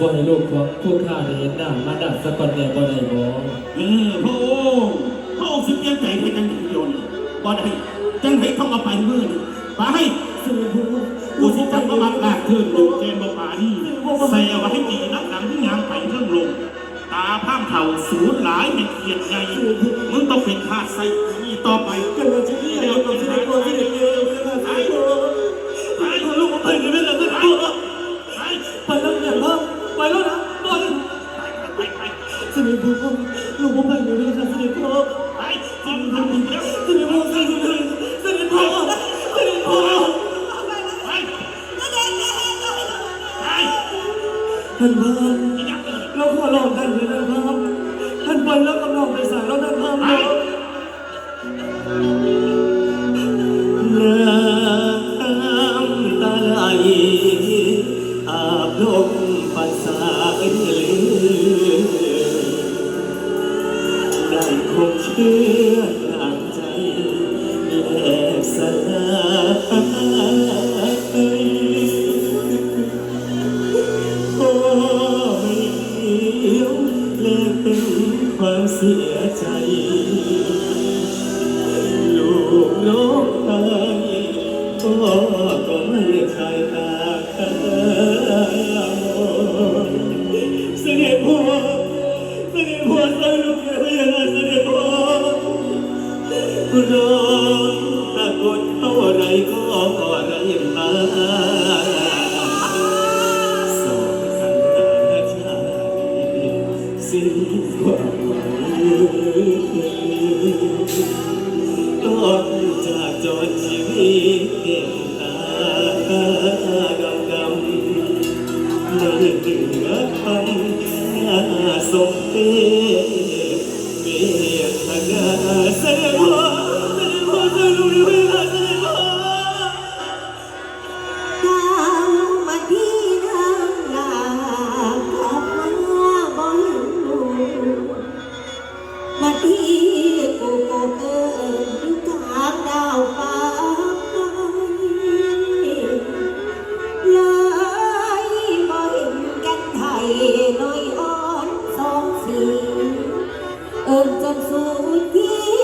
บ่ให้ลกกของผู้ข้าไดเห็นหน้ามาดักสะกอนแน่บ่ได้บ่เออพระองค์พระอสิเปลี่ยนใจให้จังได๋โยนบ่ได้จังได๋ต้องเอาไปมื้อนี้ไปสู่ผู้กูสิจังบ่มักลากคืนลูกแกนบ่ปานี่ใส่เอาไว้ให้ดีนักหนังที่ยางไปเรื่องลงตาผ้ามเท่าสูญหลายเป็นเกียรติใหญ่มึงต้องเป็นทาสใส่นี่ต่อไปกันจะนี่แล้วต้องสิได้ตัวที่ Здравствуйте, City. นจนสุญที่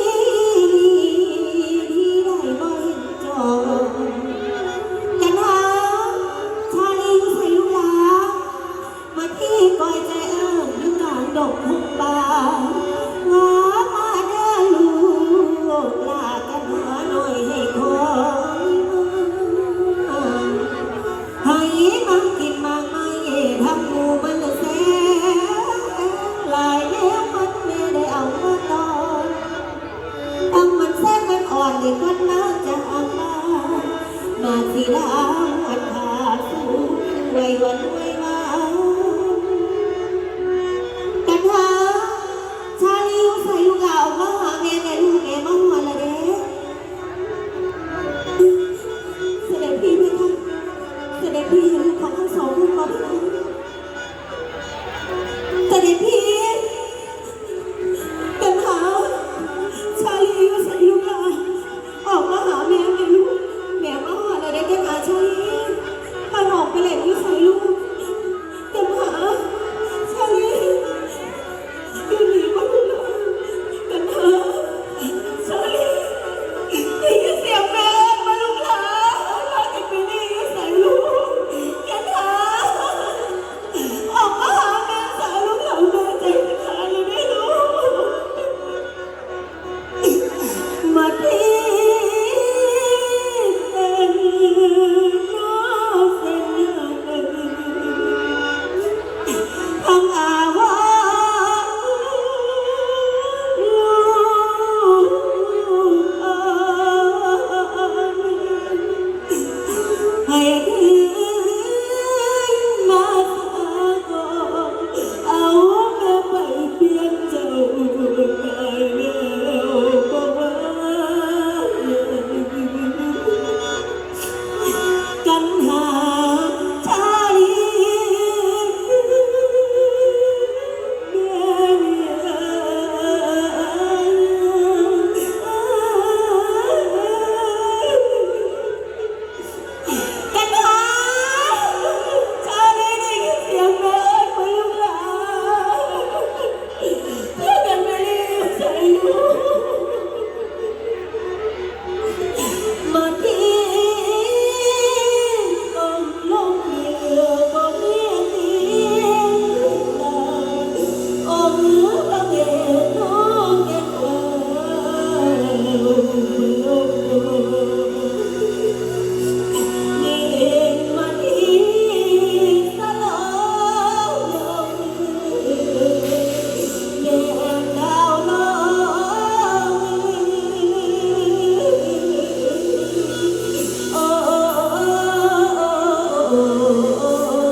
oh, oh.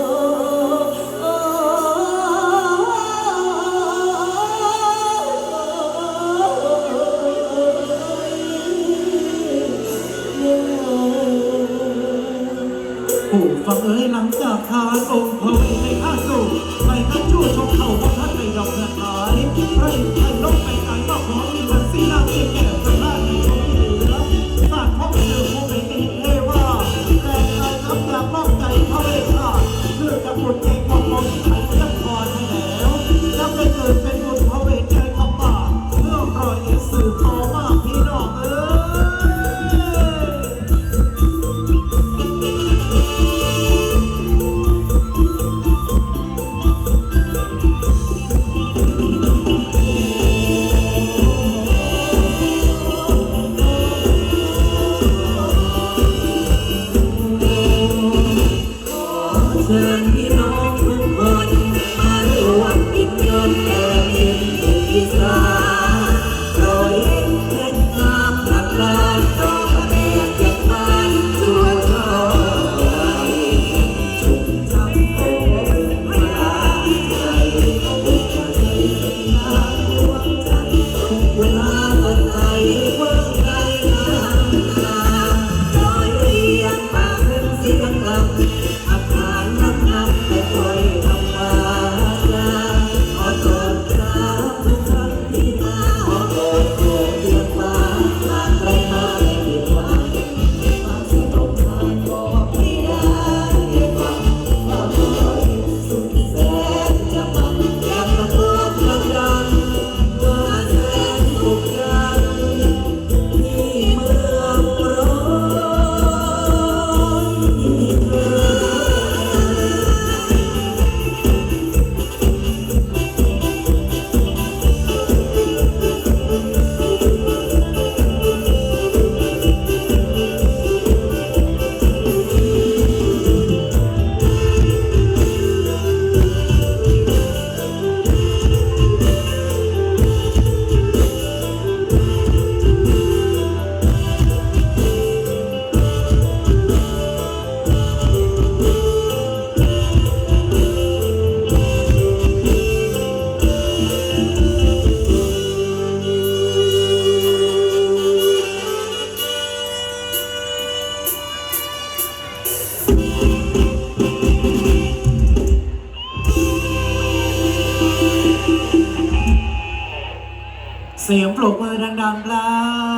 สียงปรบมือดังๆครั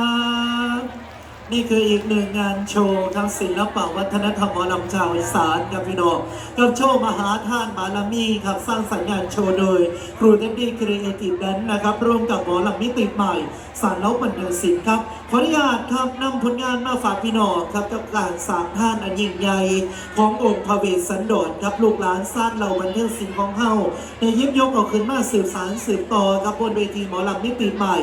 บ นี่คืออีกหนึ่งงานโชว์ทางศิลปะวัฒนธรรมหมอลำชาวอีสานครับพี่น้องกับโชว์มหาทานบารมีครับสร้างสรรค์งานโชว์โดย ครูเดนดี้ครีเอทีฟแดนนะครับ ร่วมกับหมอลำมิติใหม่ สารเล้าบันเทิงศิลป์ครับ ขออนุญาตครับนำผลงานมาฝากพี่น้องครับกับการสางท่านอันยิ่งใหญ่ขององค์พระเวสสันดรครับลูกหลานสร้างเหล่าบันเทิงศิลป์ของเฮาในยิบยกเอาขึ้นมาสืบสารสืบต่อครับบนเวทีหมอลำมิติใหม่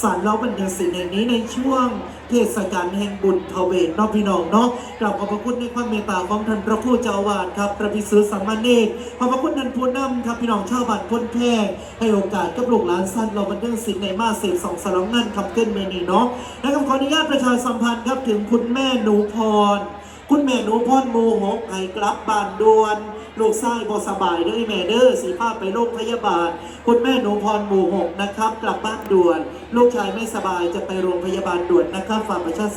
สารเล้าบันเทิงศิลป์แห่งนี้ในช่วง เทศกาลแห่งบุญทเวทเนาะพี่น้องเนาะกราบขอบพระคุณในความเมตตาของท่านพระครูเจ้าอาวาสครับพระภิกษุสามเณรขอบพระคุณนันพูนำครับพี่น้องชาวบ้านพ้นแพร่ให้โอกาสกับลูกหลานสั้นเราบันเทิงศิลป์ในมาเสพสองสลองงานคำเกินเมนีเนาะนะครับขออนุญาตประชาสัมพันธ์ครับถึงคุณแม่หนูพร คุณแม่หนูพรหมูหกให้กลับบ้านด่วน ลูกชายบสบายด้วยแม่เด้อสีภาพไปโรงพยาบาล คุณแม่หนูพรหมู่หกนะครับ กลับบ้านด่วน ลูกชายไม่สบายจะไปโรงพยาบาลด่วนนะครับฝากประชา